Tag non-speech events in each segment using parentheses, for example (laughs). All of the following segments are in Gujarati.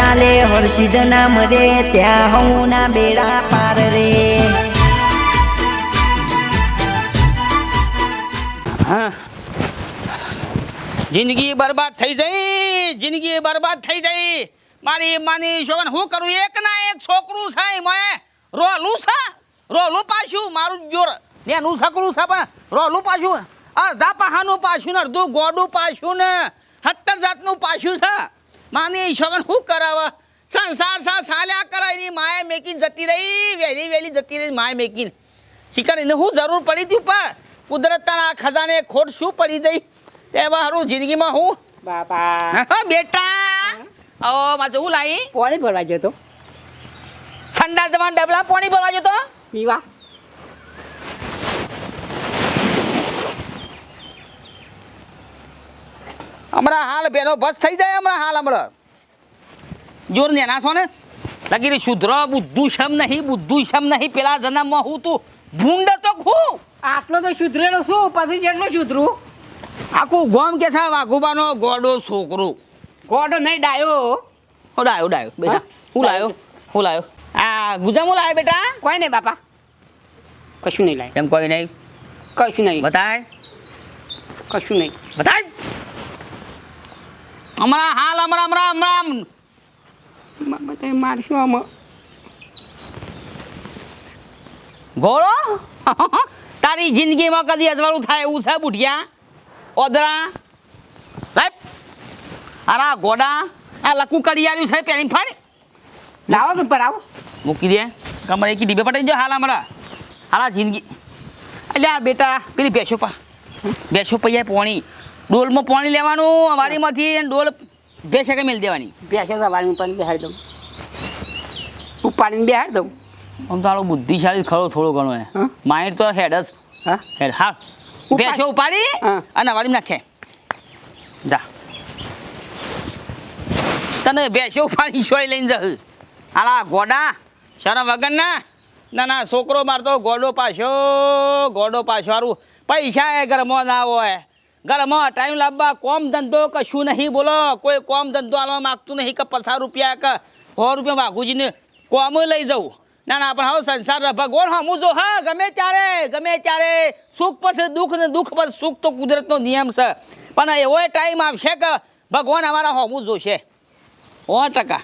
ચાલે, હર્ષિદ નામ રે, ત્યાં હું ના બેડા પાર રે. જિંદગી બરબાદ થઈ જઈ, જિંદગી બરબાદ થઈ જઈ. મારી માની છોકરા હું કરું એક ના એક છોકરું છે મેં રોલું છે? રોલું પાછું મારું જોર. એનું છકરું છે પણ રોલું પાછું. અડધા પહાનું પાછું ને અડધું ગોડું પાછું ને સત્તર જાતનું પાછું છે. માની છોકરાને શું કરાવવા? સંસાર સા સાલ્યા કરાયની માએ મેકીન જતી રહી વહેલી વહેલી જતી રહી માએ મેકીન. શિકાર એને શું જરૂર પડી હતી પણ કુદરતના ખજાને ખોટ શું પડી ગઈ એમાં હારું જિંદગીમાં હું? બાપા. હા, બેટા. ઓ માં હું લાવી પાણી ભરવા જતો ઠંડા જવાન ડબલા પાણી ભરવા જતો પીવા. હમણાં હાલ બેનો બસ થઈ જાય હમણાં હાલ હમણાં. જોર ને છો ને? લગી રહી શુદ્ર બુદ્ધુ શમ નહીં બુદ્ધુ શમ નહીં પેલા જન્મમાં હું તું ભૂંડ તો ખું. આટલો તો સુધરેલો શું? પછી જેટલું સુધરું આખું ગોમ કે છે વાઘુબાનો ગોડો છોકરો. ગોડો નહીં ડાયો. હો ડાયો ડાયો. બેટા હા? હું લાયો? હું લાયો? આ ગુજામ હું લાયો બેટા? કોઈ નહીં બાપા. કશું નહીં લાય. એમ કોઈ નહીં? કશું નહીં. બતાય. કશું નહીં. બતાય. હમણાં હાલ હમણાં હમણાં હમણાં. બધા મારશું આમાં. ઘોડો? (laughs) તારી જિંદગીમાં કદી અજવાળું થાય એવું છે બુઢિયા? ઓદરા? લાઈપ. અરે ગોડા આ લકુ કરી આવ્યું છે પેલી ફાડી. લાવો કે પર આવો. મૂકી દે. કમરે એક ડીબે પટાઈ જો હાલ અમારા હાલા જિંદગી. એટલે આ બેટા પેલી બેસો પા. બેસો પૈયા પોણી. ડોલમાં પાણી લેવાનું વાડીમાંથી અને ડોલ બેસે કે મેળ દેવાની. બેસે વાડીમાં પણ બેહાડી દઉં. ઉપાડીને બેહાડી દઉં? આમ તારો બુદ્ધિશાળી ખરો થોડો ઘણો હે હા? માઇન્ડ તો હેડ જ. હા? હેડ હા. બેસો ઉપાડી હા. અને વાડી નાખે. જા. તને બેસો ઉપાડી સોય લઈને જહ આલા ગોડા શરમ વગર ના ના ના છોકરો મારતો ગોડો પાછો ગોડો પાછો સારું પૈસા એ ઘરમાં ના હોય. ઘરમાં ટાઈમ લાવવા, કોમ ધંધો કશું નહીં બોલો. કોઈ કોમ ધંધો આલવા માગતું નહીં કે પચાસ રૂપિયા કે સો રૂપિયા માગુજીને કોમ લઈ જવું. ના ના, પણ હવે સંસાર ભગવાન હમું જો, હા, ગમે ત્યારે ગમે ત્યારે. સુખ પછી દુઃખ ને દુઃખ પર સુખ તો કુદરતનો નિયમ છે. પણ એવો ટાઈમ આવશે કે ભગવાન અમારા હોમું જોશે. સો ટકા.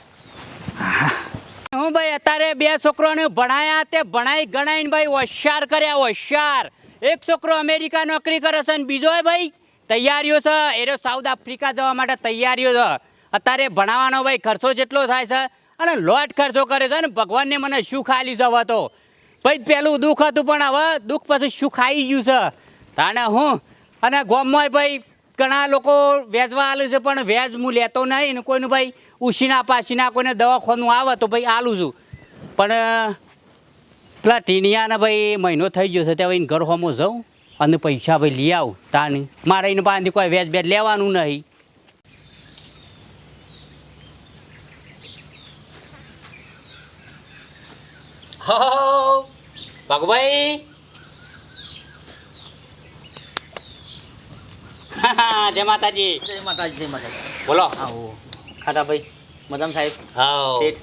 હું ભાઈ અત્યારે બે છોકરોને ભણાયા તે ભણાઈ ગણાઈને ભાઈ હોશિયાર કર્યા, હોશિયાર. એક છોકરો અમેરિકા નોકરી કરે છે અને બીજો ભાઈ? તૈયારીઓ છે. એરો સાઉથ આફ્રિકા જવા માટે તૈયારીઓ છે. અત્યારે ભણાવવાનો ભાઈ ખર્ચો જેટલો થાય છે અને લોટ ખર્ચો કરે છે ને ભગવાનને મને શું ખાલી જવા તો. ભાઈ, પેલું દુઃખ હતું પણ હવે દુઃખ પછી સુખ આવી ગયું છે. તાણે હું અને ગોમમાં ભાઈ ઘણા લોકો વેચવા આલું છે પણ વેજ હું લેતો નહીં કોઈનું ભાઈ ઉશીના પાછીના કોઈને દવાખાનું આવે તો ભાઈ આલું છું. પણ, પેલા ટીનિયાને ભાઈ મહિનો થઈ ગયો છે, ત્યાં ભાઈ ઘર હોમો જાઉં. અને પૈસા ભાઈ લઈ આવું તાને મારે એને પાસેથી કોઈ વેજ બેજ લેવાનું નહીં. હો ભાગભાઈ જય માતાજી. જય માતાજી જય માતાજી. બોલો. આવો ખાતા ભાઈ મદમ સાહેબ. હા શેઠ.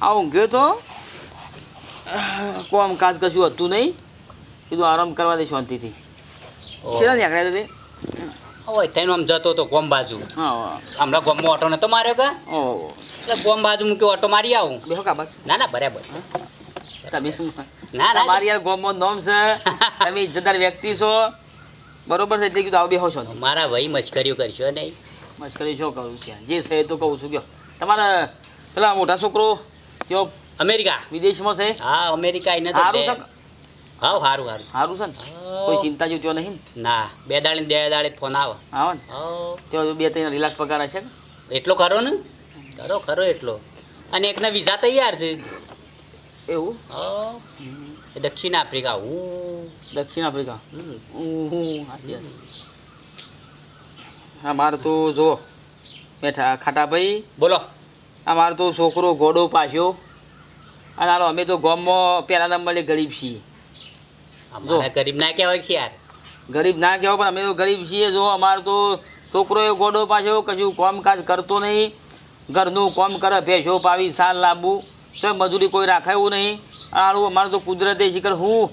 આવું ગયો તો કોમ કાજ કશું હતું નહીં. કીધું આરામ કરવા દે શાંતિથી. શેના નીકળ્યા તે ઓય થઈને આમ જતો હતો ગોમ બાજુ. હમણાં ગોમમાં ઓટો નતો માર્યો કે? એટલે ગોમ બાજુ મૂકી ઓટો મારી આવું. બેહો કા બસ? ના ના બરાબર. તમે ના ના. મારી યાર ગોમમાં નોમ છે. તમે ઇજ્જતદાર વ્યક્તિ છો. બરોબર છે એટલે કીધું આવો બેહો છો મારા ભાઈ મશ્કરીઓ કરશો નહીં. મશ્કરી શું કરું છે જે છે એ તો કહું છું કયો તમારા પેલા મોટા છોકરો જો અમેરિકા. વિદેશમાં છે? હા અમેરિકા એને તો હાવ સારું સારું સારું છે ને? કોઈ ચિંતા જેવું ત્યાં નહીં ને? ના બે દાડે બે દાડે ફોન આવે. આવે ને? તો બે ત્રણ રિલેક્સ પગાર હશે એટલો ખરો ને? ખરો ખરો એટલો. અને એકના વિઝા તૈયાર છે. એવું. દક્ષિણ આફ્રિકા. હું દક્ષિણ આફ્રિકા? હું હા મારે તો જો બેઠા ખાટાભાઈ. બોલો. આ મારો તો છોકરો ઘોડો પાછો. અને હાલો અમે તો ગામમાં પહેલા નંબરે ગરીબ છીએ. અમારા ગરીબ ના કહેવાય કે યાર. ગરીબ ના કહેવાય પણ અમે તો ગરીબ છીએ જો અમારો તો છોકરો એ ગોડો પાછો કશું કામકાજ કરતો નહીં. ઘરનું કામ કરે ભેંસો પાવી સાલ લાંબુ. તો મજૂરી કોઈ રાખાયું નહીં. આળું અમારું તો કુદરતે શીખર. હું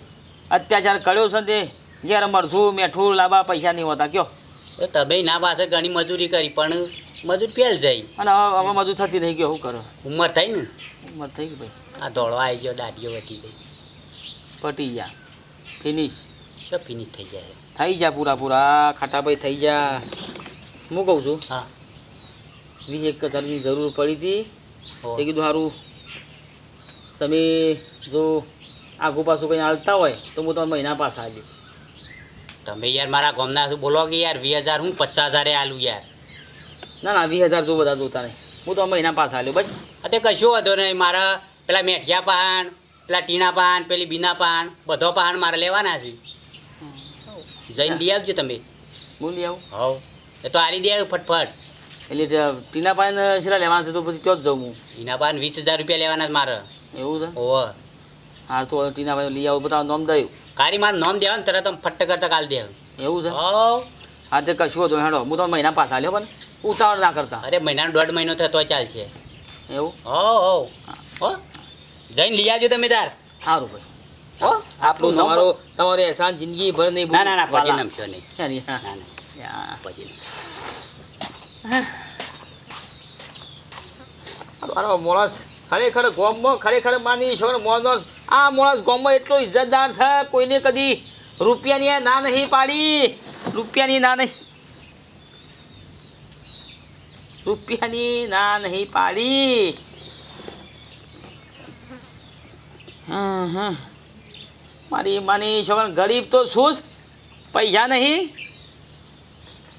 અત્યાચાર કર્યો છે તે જ્યારે મરશું મેઠું લાંબા પૈસા નહીં હોતા કયો. તમે ના પાસે ઘણી મજૂરી કરી પણ મજૂર ફેલ જાય. અને હવે હવે મજૂર થતી નહીં ગયો શું કરો. ઉંમર થઈ ને? ઉંમર થઈ ગઈ ભાઈ. આ ધોળો આવી ગયો દાઢીઓ વધી ગઈ. પટી જા ફિનિશ શું ફિનિશ થઈ જાય. થઈ જા પૂરા પૂરા ખાટાભાઈ થઈ જા. હું કહું છું હા. વીસ એક હજારની જરૂર પડી હતી. એ કીધું સારું તમે જો આગુ પાછું કંઈ હાલતા હોય તો હું તમે મહિના પાસે આવી તમે યાર મારા ગામના શું બોલો કે યાર વીસ હજાર હું પચાસ હજારે આલું યાર. ના ના વીસ હજાર જો બધા જોતા નહીં. હું તો મહિના પાસે આલ્યો બસ. અત્યારે કશું વાંધો નહીં મારા પેલા મેઠિયા પાન પેલા ટીણા પાન પેલી બીના પાન બધો પાન મારે લેવાના છે. જઈને દઈ આવજો તમે. બોલી આવું? હોવ. એ તો આરી દે ફટફટ. એટલે ટીના પાન શેલા લેવાના છે તો પછી ચોથ જ જાઉં હું? ટીના પાન વીસ હજાર રૂપિયા લેવાના છે મારે. એવું છે? ઓવ હા તો ટીના પાન લઈ આવું બધા નોમ દયું કારી મારું નોમ દેવા ને તરત ફટ્ટ કરતા કાલ દે એવું છે? હોવ. હા તે કશું હતું હેડો હું તો મહિના પાછા આવ્યો પણ ઉતાવળ ના કરતા. અરે મહિનાનો દોઢ મહિનો થયો તો ચાલશે. એવું? હો હો. હો. જઈને લઈ આવજો તમે તાર. સારું ભાઈ. હો? આપણું તમારો તમારો એહસાન જિંદગી ભર નહીં ના ના ના પછી. નમશો નહીં. ના ના. પછી મારો માણસ ખરેખર ગોમમાં ખરેખર માની છો મોનો આ માણસ ગોમમાં એટલો ઇજ્જતદાર છે કોઈને કદી રૂપિયાની ના નહીં પાડી. રૂપિયાની ના નહીં રૂપિયાની ના નહીં પાડી. હા હા મારી માની છોકરા ગરીબ તો શું પૈસા નહીં?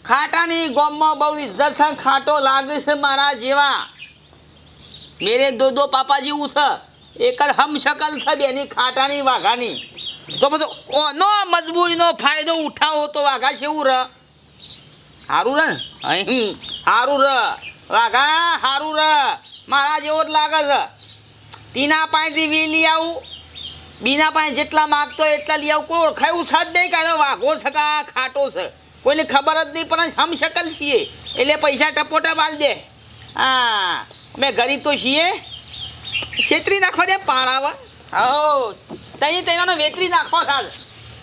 ખાટાની ગોમમાં બહુ ઇજ્જત છે, ખાટો લાગે છે મારા જેવા. મેરે દો દો પાપા જેવું છે. એક જ હમ શકલ છે બેની ખાટાની વાઘાની. તો બધો ઓનો મજબૂરીનો ફાયદો ઉઠાવો તો વાઘા કેવું ર. સારું રે અહીં સારું ર. વાઘા સારું ર. મારા જેવો જ લાગે છે. ટીના પાસેથી વી લઈ આવું, બીના પાસે જેટલા માગતો એટલા લઈ આવું. કોઈ ઓળખાયું છે જ નહીં કાંઈ વાઘો છે કે ખાટો છે. કોઈને ખબર જ નહીં પણ હમ શકલ છીએ. એટલે પૈસા ટપોટા આલ દે. હા, અમે ગરીબ તો છીએ. છેતરી નાખવા દે પાળાવા. હો, તઈ તૈયાનો વેતરી નાખવા સાલ.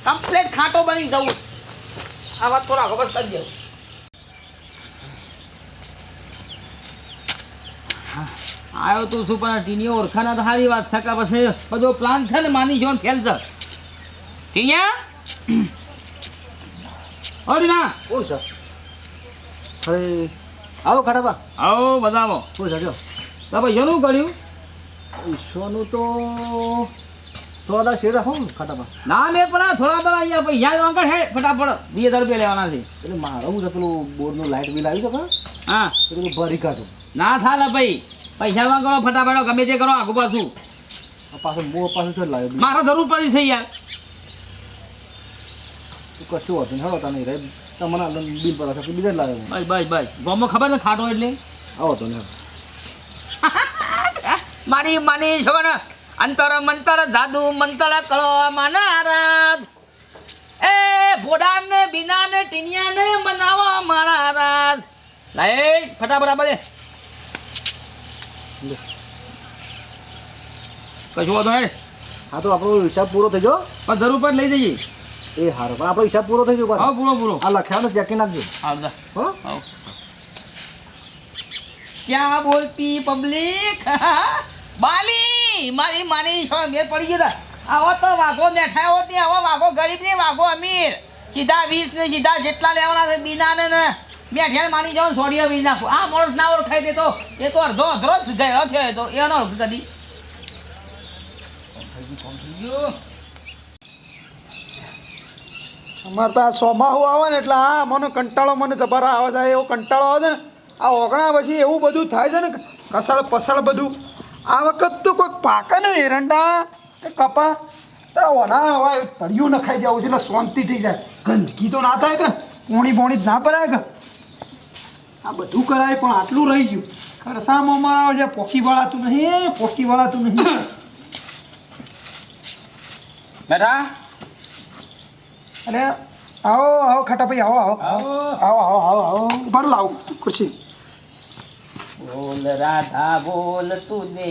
કમ્પ્લેટ ખાટો બની જવું. આ વાત તો રાખો બસ કરી દેવું આવ્યો તું શું પણ ટીનીઓ ઓળખાના તો સારી વાત છે કે પછી બધો પ્લાન છે ને માની જોન ફેલ છે. ટીનિયા અરે ના ઓ સર. હવે આવો ખરાબા આવો બધામાં. ઓ સર જો. બાબા શોનું કર્યું? સોનું તો થોડા શેર રાખો ને ના મેં પણ થોડા થોડા અહીંયા પૈસા વાંકડ છે ફટાફટ. વીસ હજાર રૂપિયા લેવાના છે. એટલે મારું પેલું બોર્ડનું લાઇટ બિલ આવી ગયું હા. બધું ભરી કાઢું. ના થાલે ભાઈ. પૈસા વાંકડો ફટાફટ ગમે તે કરો આગુ પાછું. પાછું બહુ પાછું છે લાવ્યો મારે જરૂર પડી છે યાર. કશું હતું હેડો તને રે તમને આ બિલ પર હશે બીજા લાવ્યો બસ બસ બસ. ગામમાં ખબર ને ખાટો એટલે? આવો તો ને મારી માની છો ને અંતર મંતર જાદુ મંતર કળો મનારાજ. એ ભોડાન ને બીના ને ટીનિયા ને મનાવો મારા રાજ. લાય ફટાફટ આપા દે કશું વાંધો નહીં. હા તો આપણો હિસાબ પૂરો થઈ ગયો? પણ જરૂર પર લઈ જઈએ. એ હારો પણ આપણો હિસાબ પૂરો થઈ ગયો હા પૂરો પૂરો. પૂરો આ નથી ચેકી નાખજો. હા હો? ક્યાં બોલતી પબ્લિક (laughs) બાલી મારી માની મેર પડી ગયો. આવો તો વાઘો બેઠા હોતી આવો વાઘો ગરીબ ને વાઘો અમીર. સીધા વીસ ને સીધા જેટલા લેવાના છે બીના ને બે બેઠ્યા માની જાવ સોડિયો વીજ નાખો આ માણસ ના ઓળખાય તે તો. એ તો અડધો અધરો જ ગયો એ તો. એનો ઓળખ કદી. અમારે તો આ સોમાહુ આવે ને એટલે આ મને કંટાળો, મને જબર આવે છે. એવો કંટાળો આવે છે ને. આ ઓગણા પછી એવું બધું થાય છે ને કસળ પસળ બધું. આ વખત તો કોઈક પાકે ને એરંડા. કે કપા. તો ઓના તળિયું નખાઈ જવું છે એટલે શાંતિ થઈ જાય. ગંદકી તો ના થાય કે પોણી પોણી ના ભરાય કે. આ બધું કરાય પણ આટલું રહી ગયું. ખરસામાં અમારા જે પોકી વાળાતું નહીં પોકી વાળાતું નહીં. બેઠા અરે આવો આવો ખાટા ભાઈ આવો. આવો. આવો આવો આવો આવો. ઊભા લાવો ખુરશી. બોલ રાધા બોલ તુને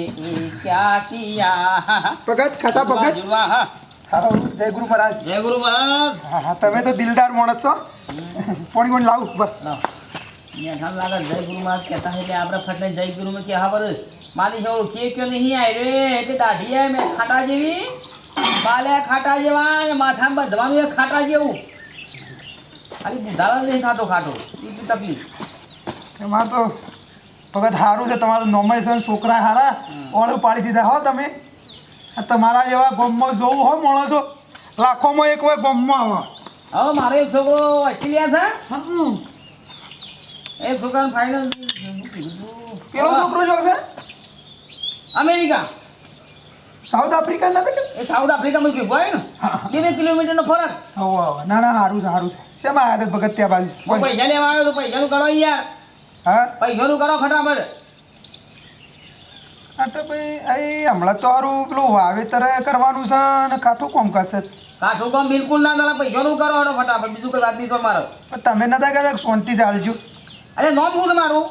ક્યા કિયા? ભગત ખાટા ભગત. બાજુમાં, હા. હા જય ગુરુ મહારાજ. જય ગુરુ મહારાજ. હા હા તમે તો દિલદાર માણસ છો. પોણી કોણ લાવું? બસ. મેઠામ લાગે જય ગુરુ મહારાજ કહેતા આપણે ફટલે જય ગુરુ માં કે હા બર સૌ કે ક્યો નહીં? આય રે એટલે દાઢી આય મેં ખાટા જેવી. બાલે ખાટા જેવા ને માથામાં બધવાનું ખાટા જેવું. ખાલી બુધાળા નહીં ખાતો ખાટો. એ તકલીફ? એમાં તો ભગત સારું છે. તમારું નોમે છે ને છોકરા હારા. ઓળું પાડી દીધા હો તમે. તમારા જેવા ગોમમાં જોવું હો માણસો લાખોમાં એક હોય ગોમમાં આવે. હવે મારો એક છોકરો ઓસ્ટ્રેલિયા છે? હમ. એક છોકરાનું ફાઇનલ પેલો છોકરો જો છે? અમેરિકા. સાઉથ આફ્રિકા નથી કે? એ સાઉથ આફ્રિકામાં ભેગો આવ્યો ને. બે કિલોમીટરનો ફરક. ના ના સારું છે સારું છે. શેમાં આવ્યા ભગત ત્યાં બાજુ? પૈસા લેવા આવ્યો તો પૈસાનું કરો યાર. હા? પૈસાનું કરો ફટાફટ તો ભાઈ અહીં હમણાં તો સારું પેલું વાવેતર કરવાનું છે ને કાઠું કોમ કરશે. કાઠું કોમ બિલકુલ ના ચાલે પૈસાનું કરો હડો ફટાફટ બીજું કોઈ વાત નહીં તો મારો. પણ તમે નતા કહેતા કે શાંતિ ચાલજો. અરે નોમ શું છે મારું?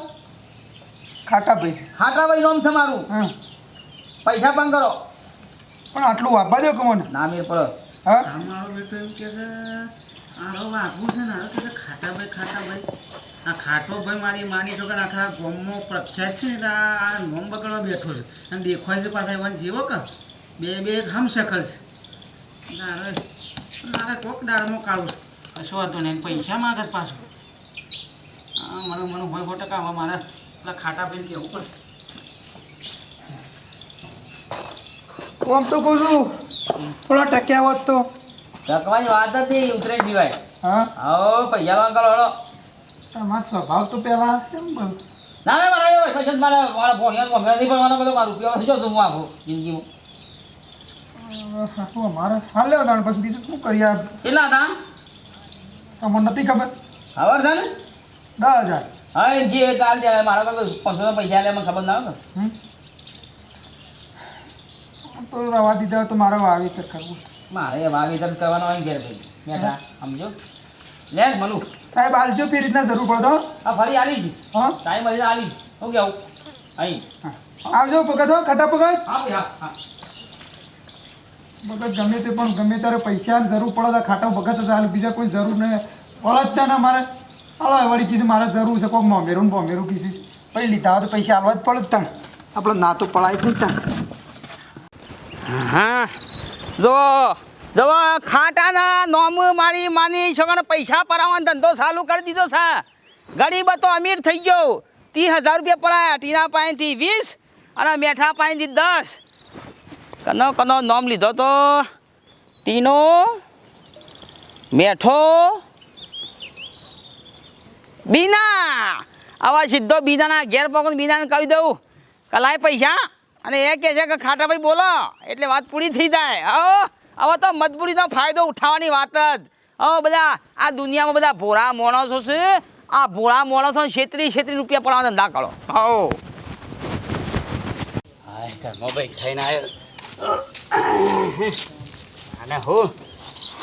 ખાટા ભાઈ છે. ખાટા ભાઈ નોમ છે મારું. હા. પૈસા પણ કરો. પણ આટલું વાપવા દો કે મને? ના મેર પડો. હા? મારો બેટો એમ કે છે આરો વાગવું છે ને, આરો કે છે ખાટા ભાઈ ખાટા ભાઈ. આ ખાટો ભાઈ મારી માની તો કે આખા ગોમનો પ્રખ્યાત છે ને આ મોમ બગડવા બેઠો છે. અને દેખાય છે પાછા એવા જેવો કે? બે બે એક હમ શકલ છે. નારે નારે કોક દાળમાં કાઢું કશો વાંધો નહીં પૈસા માગે છે પાછું. હા, મને મને હોય ટકા હવે મારે પેલા ખાટા ભાઈ કહેવું પડશે. હું આમ તો કહું છું, થોડા ટક્યા હોત તો. રકવાની વાત જ નહીં ઉતરે જીવાય. હા? આવો પૈસા પણ કરો હળો તમારો સ્વભાવ તો પેલા કેમ બોલ ના ના મારા એવો જ મારા મારા ભોણિયા મમ્મી નહીં પણ બધો. મારું રૂપિયા જો તું હું આખું જિંદગીમાં? શું અમારે હાલ લેવા તાણ પછી બીજું શું કરી આ કેટલા હતા? તમને નથી ખબર? ખબર છે ને? દસ હજાર. હા એ જે કાલ જાય મારા કાલ પાંચસો પૈસા લે મને ખબર ના આવે તો. રવા દીધા તો મારે વાવેતર કરવું મારે વાવેતર કરવાનો હોય ઘેર ભાઈ. બેઠા સમજો. લે મનુ. સાહેબ આલજો ફી રીતના જરૂર પડતો હા આ ફરી આલી જ હા. ટાઈમ મળી આલી હું કેવું? અહીં. હા. આવજો ભગત હો ખટા ભગત હા ભાઈ હા ભગત ગમે તે પણ ગમે ત્યારે પૈસાની જરૂર પડે તો ખાટો ભગત જ હાલ બીજા કોઈ જરૂર નહીં પડે જ ના મારે. હાલો વળી કીધું મારે જરૂર છે. કોઈ મોમેરું ને બોમેરું કીધું. પછી લીધા હોય તો પૈસા હાલવા જ પડે જ તાણ. આપણે ના તો પડાય જ નહીં તણ. હા જો જો, ખાટાના નોમ મારી માની છોકરાને પૈસા પરાવવાનો ધંધો ચાલુ કરી દીધો છે. ગરીબ હતો, અમીર થઈ ગયો. ત્રીસ હજાર રૂપિયા પડાયા, ટીના પાસેથી વીસ અને મેઠા પાસેથી દસ. કનો કનો નોમ લીધો તો. ટીનો, મેઠો, બીના. આવા સીધો બીનાના ઘેર પકડ બીનાને કહી દઉં. કલાય પૈસા. અને એ કહે છે કે ખાટાભાઈ બોલો, એટલે વાત પૂરી થઈ જાય. હો, હવે તો મજબૂરીનો ફાયદો ઉઠાવવાની વાત જ. હવે બધા, આ દુનિયામાં બધા ભોળા માણસો છે. આ ભોળા માણસો છેત્રી છેત્રી રૂપિયા પડવા ધંધા કરો. હો. મોબાઈલ ભાઈ થઈને આવ્યો અને હું,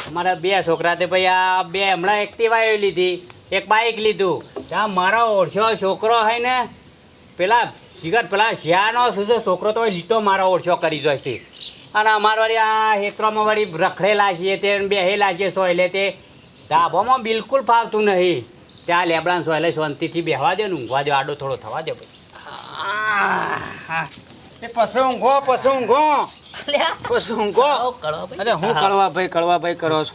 અમારા બે છોકરા તે ભાઈ આ બે હમણાં એક્ટિવા લીધી. એક બાઇક લીધું. ત્યાં મારો ઓળખ્યો છોકરો હોય ને, પેલા શિગર પેલા શિયાનો શું છે? છોકરો તો લીટો મારો ઓછો કરી જાય છે. અને અમારે વળી આ હેકરોમાં વળી રખડેલા છીએ તે બેહેલા છીએ સોયલે તે. ધાબામાં બિલકુલ ફાવતું નહીં. ત્યાં લેબડા સોયલે શાંતિથી બેહવા દે ને ઊંઘવા દે આડો થોડો થવા દે ભાઈ એ પછી ઊંઘો પછી ઊંઘો. પછી ઊંઘો. અરે હું કળવા ભાઈ કળવા ભાઈ કરો છો.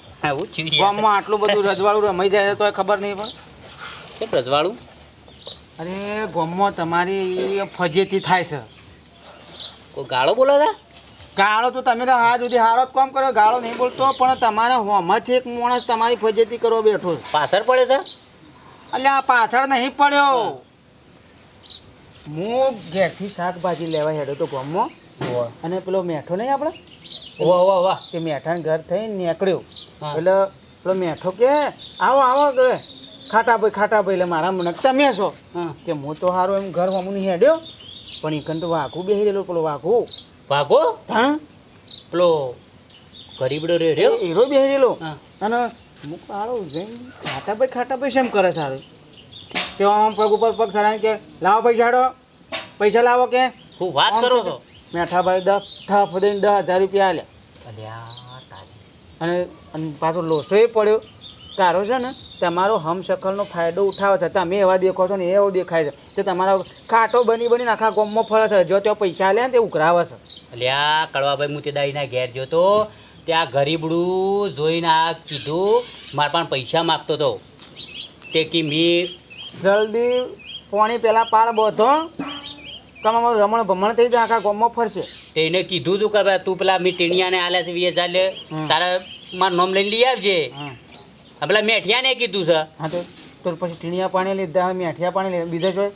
ગામમાં આટલું બધું રજવાડું રમાઈ જાય તો ખબર નહીં પણ રજવાડું? અરે ગમમાં તમારી ફજેતી થાય છે. કોઈ ગાળો બોલો છે? ગાળો તો તમે તો હા સુધી હારો જ કામ કરો ગાળો નહીં બોલતો પણ તમારે હોમાંથી એક માણસ તમારી ફજેતી કરવા બેઠો છે. પાછળ પડે છે? એટલે આ પાછળ નહીં પડ્યો. હું ઘેરથી શાકભાજી લેવા હેડો તો ગામમાં. અને પેલો મેઠો નહીં આપણે? વાહ વાહ વાહ તે મેઠાને ઘર થઈને નીકળ્યો. એટલે પેલો મેઠો કે આવો આવો ખાટા ભાઈ ખાટા ભાઈ એટલે મારા મને તમે છો. કે હું તો સારો એમ ઘર હું નહીં હેડ્યો પણ એ તો વાઘું બેહી રહેલો પેલો વાઘું. વાઘો? હા પેલો ગરીબડો રે રહ્યો એરો બેહી રહેલો. અને હું આરો જઈને ખાટા ભાઈ ખાટા ભાઈ શેમ કરે સારું આમ પગ ઉપર પગ સરાય કે લાવો પૈસા હાડો પૈસા લાવો કે. હું વાત કરો છો? મેઠાભાઈ દસ ઠાફ દઈને દસ હજાર રૂપિયા આલ્યા. અને અને પાછો લોસો એ પડ્યો. તારો છે ને તમારો હમશકલનો ફાયદો ઉઠાવે છે. તમે એવા દેખો છો ને એવો દેખાય છે તે તમારા કાંટો બની બની આખા ગોમમાં ફરે છે. જો ત્યાં પૈસા લે ને તે ઉઘરાવે છે. અલ્યા કડવાભાઈ હું તે દાઈના ઘેર જોતો તો ત્યાં ગરીબડું જોઈને આ કીધું મારા પણ પૈસા માગતો હતો તે કી મી જલ્દી પાણી પહેલાં પાળ બોધો. તમારું રમણ ભમણ થઈ જાય આખા ગોમમાં ફરશે. તેને કીધું તું કે ભાઈ તું પેલા મી આલે છે વીસ હજાર લે. તારા મારું નામ લઈને લઈ આવજે. પેલા મેઠિયાને કીધું છે. હા તો તો પછી ટીણિયા પાણી લીધા હોય મેઠિયા પાણી લીધા બીજા જોઈ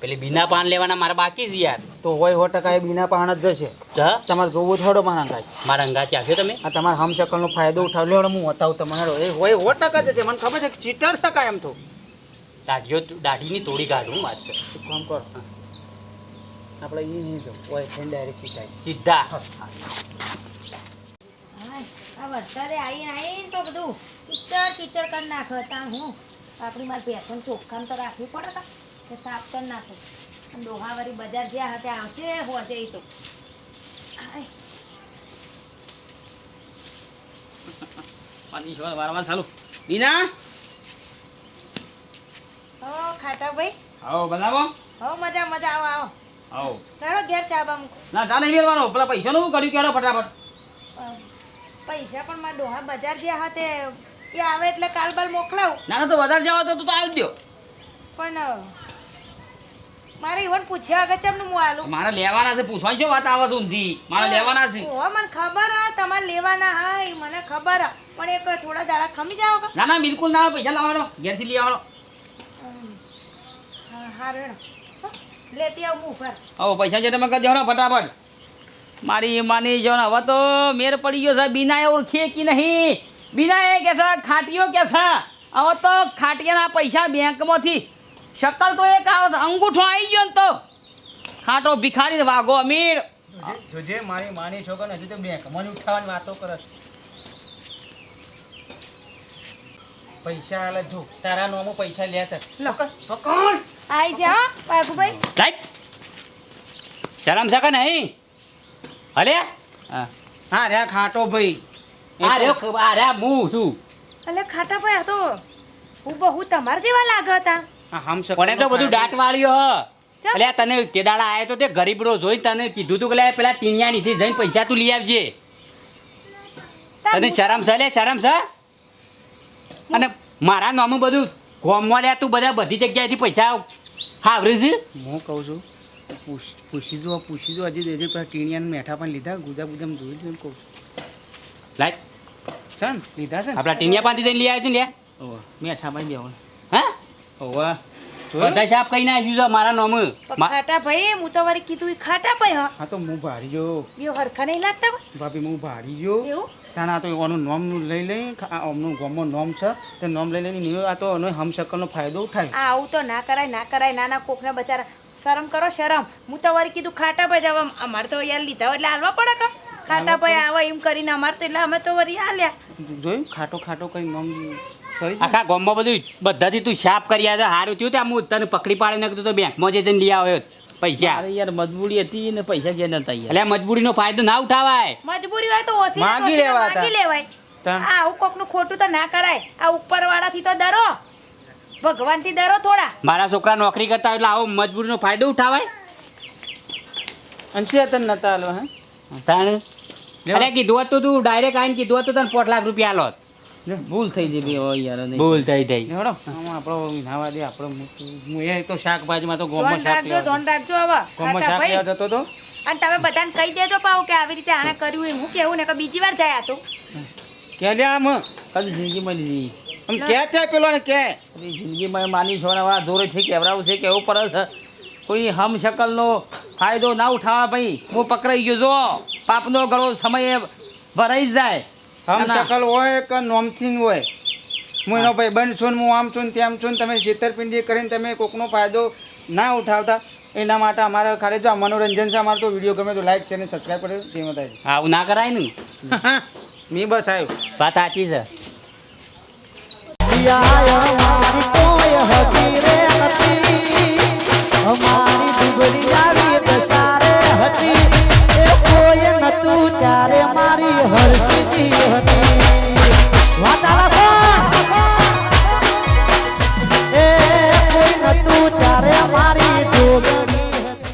પેલી બીના પાન લેવાના મારા બાકી છે યાર. તો હોય સો ટકા એ બીના પાણ જ જશે. તમારે જોવું થોડો પાણ અંગાજ મારા અંગાથી આવ્યો તમે? આ તમારા હમશકલનો ફાયદો ઉઠાવ લેવડો હું બતાવું તમારો એ હોય સો ટકા જ છે મને ખબર છે ચીટર શકાય એમ તો. દાઢીઓ દાઢીની તોડી કાઢું વાત છે. કામ કર. આપણે એ નહીં જો હોય ડાયરેક્ટ શીખાય સીધા આ વરસાદે આવીને આવીને તો બધું કીચડ કીચડ કરી નાખે. ત્યાં હું આપણી મારી ભેંસોને ચોખ્ખામ તો રાખવી પડે તા કે સાફ કરી નાખું. અને ડોહાવાળી બજાર જ્યાં હતા આવશે હોજે એ તો. આય, (laughs) પાણી છોડ વારવાર ચાલુ. બીના? હો ખાતા ભાઈ? આવો બનાવો? હો મજા મજા આવો આવો. આવો. ચાલો ઘેર ચાબા મૂકો. ના ચા નહીં મેળવાનો પેલા પૈસા નું કર્યું ક્યારે ફટાફટ? પૈસા પણ મારા ડોહા બજાર જ્યાં હતા. એ આવે એટલે કાલ બાલ મોકલાવું. ના ના તો વધારે જવા તો તું તો આવી દો પણ મારે ઈવન પૂછ્યા આગળ ચમ હું આલું? મારે લેવાના છે પૂછવાની શું વાત આવે ઊંધી? મારે લેવાના છે. ઓ મને ખબર આ તમારે લેવાના હા એ મને ખબર હા પણ એક થોડા દાડા ખમી જાવ ના ના બિલકુલ ના પૈસા લાવવાનો ઘેરથી લઈ આવવાનો. હા હા રેણ લેતી આવું હું ઉપર. ઓ પૈસા છે તમે કરી દેવાનો ફટાફટ. મારી માની જો હવે તો મેર પડી ગયો છે. બીના એ ઓળખીએ કે નહીં. બીના એ કે છે ખાટીઓ કે છે. હવે તો ખાટિયાના પૈસા બેંકમાંથી. શકલ તો એક આવે છે અંગૂઠો આવી ગયો ને તો. ખાટો ભિખારી વાગો અમીર. જોજે મારી માની છોકરો હજી તો બેંક મને ઉઠાવવાની વાતો કરે છે. પૈસા આલે જો તારા નોમો પૈસા લે છે. લો. પકડ આઈ જા બાગુભાઈ સાહેબ શરમ છે કે નહીં? અલે હા. રે ખાટો ભાઈ. આ રે આ રે હું છું. અલે ખાટા ભાઈ આ તો હું બહુ તમાર જેવા લાગે હતા. એ તો બધું દાંત વાળ્યો હ. અલે તને તે દાડા આયો તો તે ગરીબડો જોઈ તને કીધું તું કે લે પેલા ટીણિયા નીથી જઈને પૈસા તું લઈ આવજે. તને શરમ છે લે શરમ છે? અને મારા નામે બધું ગોમમાં લે તું બધા બધી જગ્યાએથી પૈસા હાવરી છે હું કહું છું પૂછ- પૂછી દો પૂછી દો હજી દેજો પેલા ટીણિયાને મેઠા પણ લીધા. ગુદા ગુદામ જોઈ જોઈને કહું છું. લાય. છે લીધા છે આપણા ટીણિયા પાંથી જઈને લઈ આવ્યો લે. ઓહો, મેઠા ભાઈ લેવું. હા? ઓવા? બધા કઈ છે મારા નામું. ખાટા ભાઈ હું તો વળી કીધું ખાટા ભાઈ હા. તો હું ભારી ગયો. બે હરખા નહીં લાગતા ભાભી હું ભારી ગયો. એવું? તાણા તો એનું નોમ લઈ લઈ ગોમમાં નોમ છે. તે નોમ લઈ લઈને. આ તો એનો હમશકલનો ફાયદો ઉઠાય આ આવું તો ના કરાય ના કરાય. નાના કોકના બચારા શરમ કરો શરમ. હું તો વળી કીધું ખાટા ભાઈ જવા અમારે તો યાર લીધા એટલે હાલવા પડે કા? ખાટા ભાઈ આવા એમ કરીને અમારે તો એટલે અમે તો વળી હાલ્યા. જોયું? ખાટો ખાટો કઈ નોમ આખા ગામમાં બધું બધાથી તું સાફ કરી આવ્યો સારું થયું ત્યાં હું તને પકડી પાડી નાખતો તો બેંકમાં જઈને લઈ આવ્યો પૈસા. અરે યાર મજબૂરી હતી ને પૈસા ગયા નતા યાર. એટલે મજબૂરીનો ફાયદો ના ઉઠાવાય. મજબૂરી હોય તો ઓછી માંગી. લેવાય. આવું કોકનું ખોટું તો ના કરાય. આ ઉપરવાળાથી તો ડરો. ભગવાનથી ડરો થોડા. મારા છોકરા નોકરી કરતા હોય એટલે આવો મજબૂરીનો ફાયદો ઉઠાવાય. અંશી હતા નતા આલો હે? તાણ? અરે કીધું હતું તું ડાયરેક્ટ આવીને કીધું હતું તને પોટ લાખ રૂપિયા આલો ભૂલ થઈ જઈ હવે યાર ભૂલ થઈ થઈ હેડો. આપણો નાવા દે આપણો હું- એ તો શાકભાજીમાં તો ગોમો શાક લેવા ધોન રાખજો હવે. ગોમો શાક લેવા જતો તો? અને તમે બધાને કહી દેજો પાવ કે આવી રીતે આણે કર્યું એમ હું કેવું ને કે બીજી વાર જાય આ તો. કે લ્યા આમ? કદી જિંદગીમાં લીધી આમ કે છે પેલો ને કે જિંદગીમાં માની છો ને વા દોરે છે કેવડાવું છે કેવું છે. કોઈ હમ શકલનો ફાયદો ના ઉઠાવા ભાઈ. હું પકડાઈ ગયો જો. પાપનો ગળો સમયે ભરાઈ જાય. હમ ના, ના. શકલ હોય કે નોમથી હોય? હું એનો ભાઈ બંધ છું હું આમ છું ને તેમ છું તમે છેતરપિંડી કરીને તમે કોકનો ફાયદો ના ઉઠાવતા. એના માટે અમારે ખાલી જો આ મનોરંજન છે અમારે તો વીડિયો ગમે તો લાઈક છે અને સબસ્ક્રાઈબ કરે તે બતાવી આવું ના કરાય ને? (laughs) મેં બસ આવ્યું વાત સાચી છે. અમારી રે નથી હતી